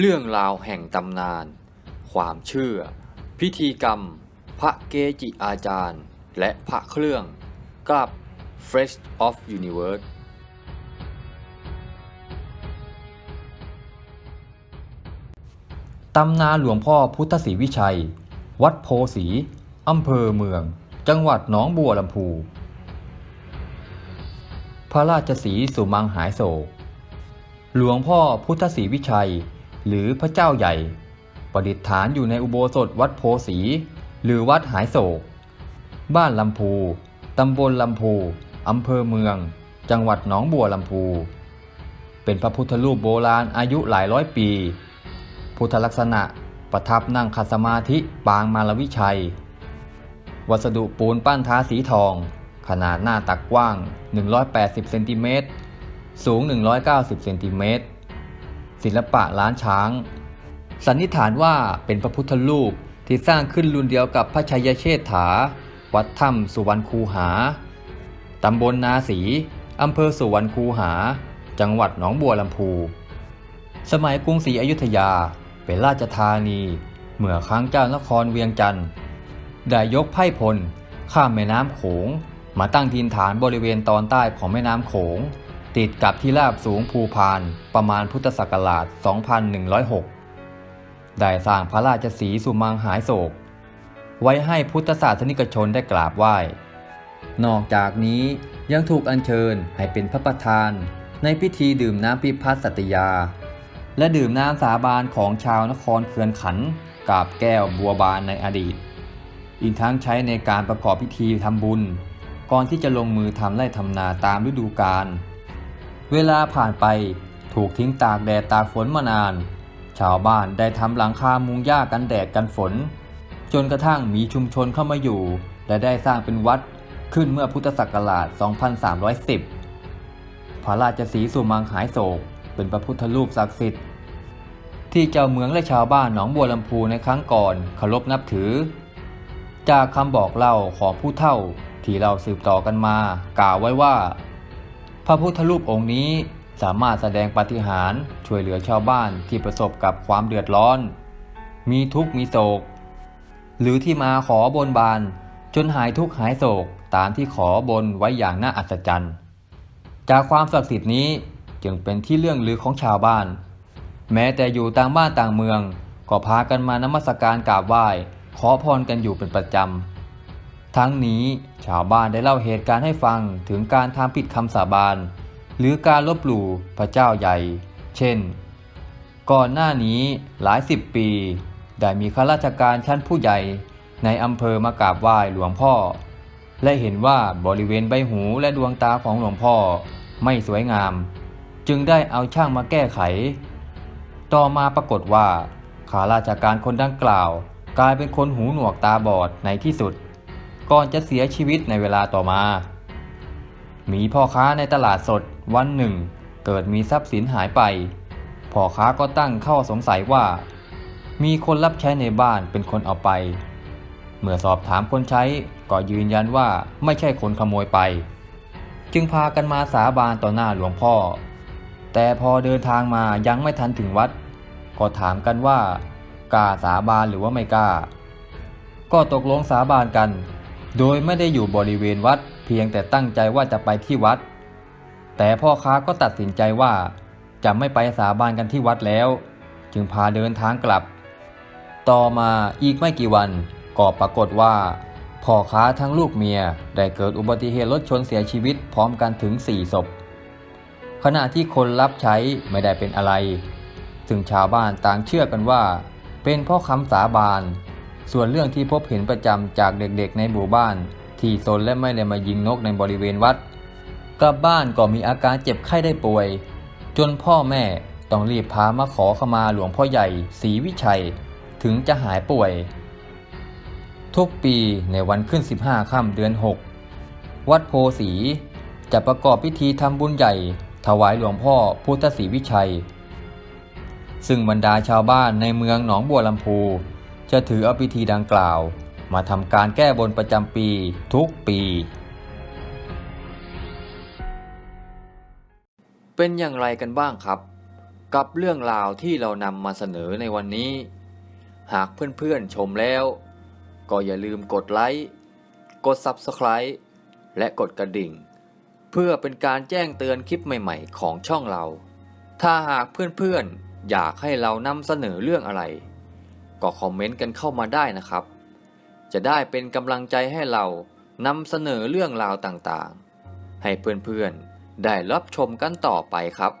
เรื่องราวแห่งตำนาน ความเชื่อ พิธีกรรม พระเกจิอาจารย์ และพระเครื่อง กับ Fresh of Universe ตำนานหลวงพ่อพุทธศรีวิชัย วัดโพสีอำเภอเมือง จังหวัดหนองบัวลำพู พระราชสีสุมังหายโศกหลวงพ่อพุทธศรีวิชัย หรือพระเจ้าใหญ่ ประดิษฐานอยู่ในอุโบสถวัดโพสี หรือวัดหายโศก บ้านลำพู ตำบลลำพูอำเภอเมือง จังหวัดหนองบัวลำพู เป็นพระพุทธรูปโบราณอายุหลายร้อยปี พุทธลักษณะประทับนั่งขัสมาธิปางมารวิชัย วัสดุปูนปั้นท้าสีทอง ขนาดหน้าตักกว้าง 180 เซนติเมตร สูง 190 เซนติเมตร ศิลปะล้านช้าง สันนิษฐานว่าเป็นพระพุทธรูปที่สร้างขึ้นรุ่นเดียวกับพระชัยเชษฐา วัดถ้ำสุวรรณคูหา ตำบลนาสีอำเภอสุวรรณคูหา จังหวัดหนองบัวลำพู สมัยกรุงศรีอยุธยาเป็นราชธานี เมื่อครั้งเจ้านครเวียงจันทร์ได้ยกไพ่พล ข้ามแม่น้ำโขง มาตั้งถิ่นฐานบริเวณตอนใต้ของแม่น้ำโขง ติดกับที่ราบสูงภูพานประมาณพุทธศักราช 2106 ได้สร้างพระราชสีสุมังหายโศก ไว้ให้พุทธศาสนิกชนได้กราบไหว้ นอกจากนี้ยังถูกอัญเชิญให้เป็นพระประธาน ในพิธีดื่มน้ำพิพัฒน์สัตยา และดื่มน้ำสาบานของชาวนครเขื่อนขันกาบแก้วบัวบานในอดีต อีกทั้งใช้ในการประกอบพิธีทำบุญ ก่อนที่จะลงมือทำไร่ทำนาตามฤดูกาล เวลาผ่านไปถูกทิ้งตากแดดตากฝนมานาน ชาวบ้านได้ทำหลังคามุงหญ้ากันแดดกันฝน จนกระทั่งมีชุมชนเข้ามาอยู่ และได้สร้างเป็นวัดขึ้นเมื่อพุทธศักราช 2310 พระราชสีสุมังหายโศก เป็นพระพุทธรูปศักดิ์สิทธิ์ ที่เจ้าเมืองและชาวบ้านหนองบัวลำพูในครั้งก่อนเคารพนับถือ จากคำบอกเล่าของผู้เฒ่าที่เราสืบต่อกันมากล่าวไว้ว่า พระพุทธรูปองค์นี้สามารถแสดงปาฏิหาริย์ช่วยเหลือชาวบ้านที่ประสบกับความเดือดร้อน มีทุกข์มีโศก หรือที่มาขอบนบาน จนหายทุกข์หายโศกตามที่ขอบนไว้อย่างน่าอัศจรรย์ จากความศักดิ์สิทธิ์นี้จึงเป็นที่เรื่องลือของชาวบ้าน แม้แต่อยู่ต่างบ้านต่างเมือง ก็พากันมานมัสการกราบไหว้ ขอพรกันอยู่เป็นประจำ ทั้งนี้ชาวบ้านได้เล่าเหตุการณ์ให้ฟังถึงการทำผิดคำสาบานหรือการลบหลู่พระเจ้าใหญ่ เช่น ก่อนหน้านี้หลายสิบปี ได้มีข้าราชการชั้นผู้ใหญ่ในอำเภอมากราบไหว้หลวงพ่อ และเห็นว่าบริเวณใบหูและดวงตาของหลวงพ่อไม่สวยงาม จึงได้เอาช่างมาแก้ไข ต่อมาปรากฏว่าข้าราชการคนดังกล่าว กลายเป็นคนหูหนวกตาบอดในที่สุด ก่อนจะเสียชีวิตในเวลาต่อมา มีพ่อค้าในตลาดสดวันหนึ่ง เกิดมีทรัพย์สินหายไป พ่อค้าก็ตั้งเข้าสงสัยว่า มีคนรับใช้ในบ้านเป็นคนเอาไป เมื่อสอบถามคนใช้ก็ยืนยันว่าไม่ใช่คนขโมยไป จึงพากันมาสาบานต่อหน้าหลวงพ่อ แต่พอเดินทางมายังไม่ทันถึงวัด ก็ถามกันว่ากล้าสาบานหรือว่าไม่กล้า ก็ตกลงสาบานกัน โดยไม่ได้อยู่บริเวณวัดเพียงแต่ตั้งใจว่าจะไปที่วัด แต่พ่อค้าก็ตัดสินใจว่า จะไม่ไปสาบานกันที่วัดแล้ว จึงพาเดินทางกลับ ต่อมาอีกไม่กี่วันก็ปรากฏว่าพ่อค้าทั้งลูกเมียได้เกิดอุบัติเหตุรถชนเสียชีวิตพร้อมกันถึง 4 ศพ ขณะที่คนรับใช้ไม่ได้เป็นอะไร ซึ่งชาวบ้านต่างเชื่อกันว่า เป็นพ่อคำสาบาน ส่วนเรื่องที่พบเห็นประจำจากเด็กๆในหมู่บ้าน ที่ตนและไม่ได้มายิงนกในบริเวณวัด กลับบ้านก็มีอาการเจ็บไข้ได้ป่วย จนพ่อแม่ต้องรีบพามาขอขมาหลวงพ่อใหญ่ศรีวิชัย ถึงจะหายป่วย ทุกปีในวันขึ้น 15ค่ำเดือน 6 วัดโพสีจะประกอบพิธีทำบุญใหญ่ ถวายหลวงพ่อพุทธศรีวิชัย ซึ่งบรรดาชาวบ้านในเมืองหนองบัวลำพู จะถือเอาพิธีดังกล่าว มาทำการแก้บนประจำปีทุกปี เป็นอย่างไรกันบ้างครับ กับเรื่องราวที่เรานำมาเสนอในวันนี้ หากเพื่อนๆชมแล้ว ก็อย่าลืมกดไลค์กด Subscribe และกดกระดิ่ง เพื่อเป็นการแจ้งเตือนคลิปใหม่ๆ ของช่องเรา ถ้าหากเพื่อนๆอยากให้เรานำเสนอเรื่องอะไร ก็คอมเมนต์กันเข้ามาได้นะครับ จะได้เป็นกำลังใจให้เรานำเสนอเรื่องราวต่างๆ ให้เพื่อนๆ ได้รับชมกันต่อไปครับ